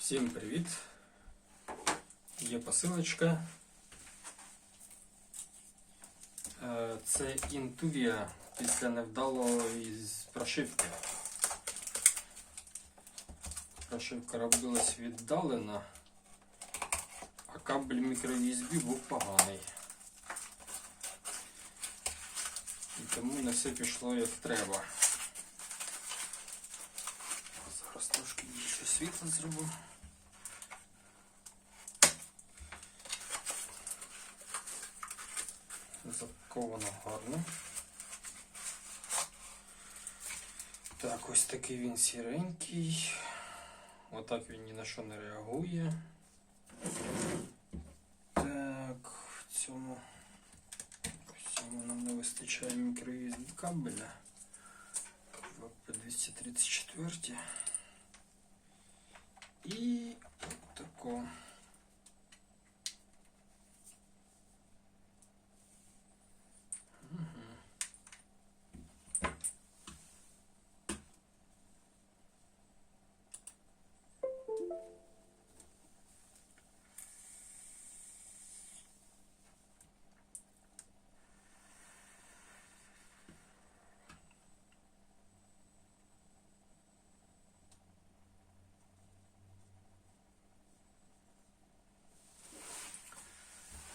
Всім привіт! Є посилочка. Е, Це Intuvia після невдалої прошивки. Прошивка робилась віддалено, а кабель мікро-USB був поганий. І тому не все пішло як треба. Зараз трошки більше світла зробимо. Запаковано гарно. Так, ось такий він сіренький. Отак він ні на що не реагує. Так, в цьому, в цьому нам не вистачає мікро-USB кабеля. ВП-234. І от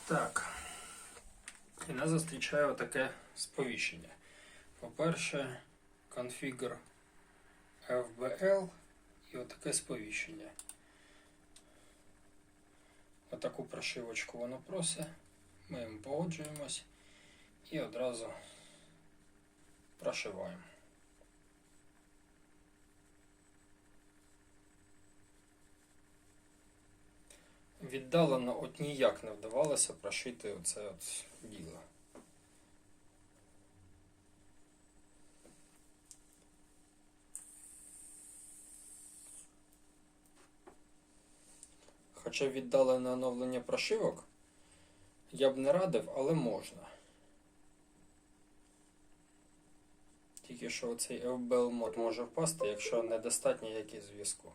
Так. І нас зустрічає таке сповіщення. По-перше, конфігур FBL і отаке сповіщення. Отаку прошивочку воно просить. Ми їм погоджуємось і одразу прошиваємо. Віддалено от ніяк не вдавалося прошити оце от діло. Хоча віддалене оновлення прошивок я б не радив, але можна. Тільки що оцей FBL мод може впасти, якщо недостатньо якісь зв'язку.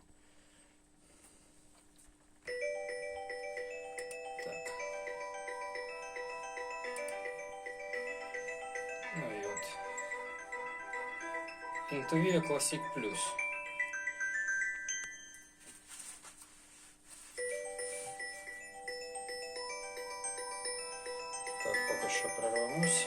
Intuvia Classic Plus. Так, поки що прорвемось.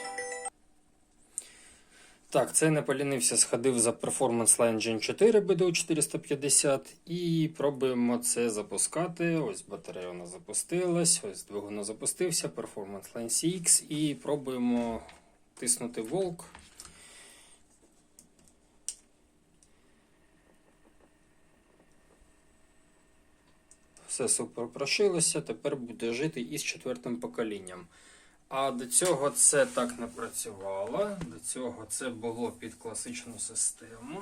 Так, це не полінився, сходив за Performance Line Gen 4 BDU 450 і пробуємо це запускати. Ось батарея вона запустилась, ось двигун запустився, Performance Line CX і пробуємо тиснути волк. Все супер прошилося, тепер буде жити із четвертим поколінням. А до цього це так не працювало. До цього це було під класичну систему.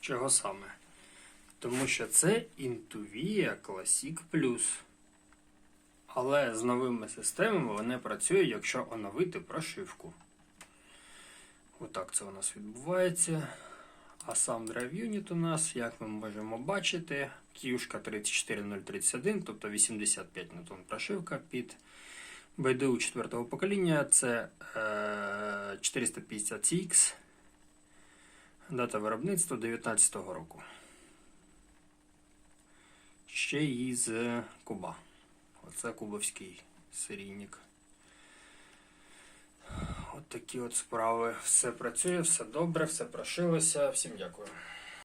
Чого саме? Тому що це Intuvia Classic Plus. Але з новими системами вони працюють, якщо оновити прошивку. Отак це у нас відбувається. А сам Drive Unit у нас, як ми можемо бачити, Киюшка 34031, тобто 85 Ньютон прошивка під BDU 4 покоління. Це е, 450CX. Дата виробництва 2019 року. Ще її з Куба. Оце кубовський серійник. От такі от справи. Все працює, все добре, все прошилося. Всім дякую.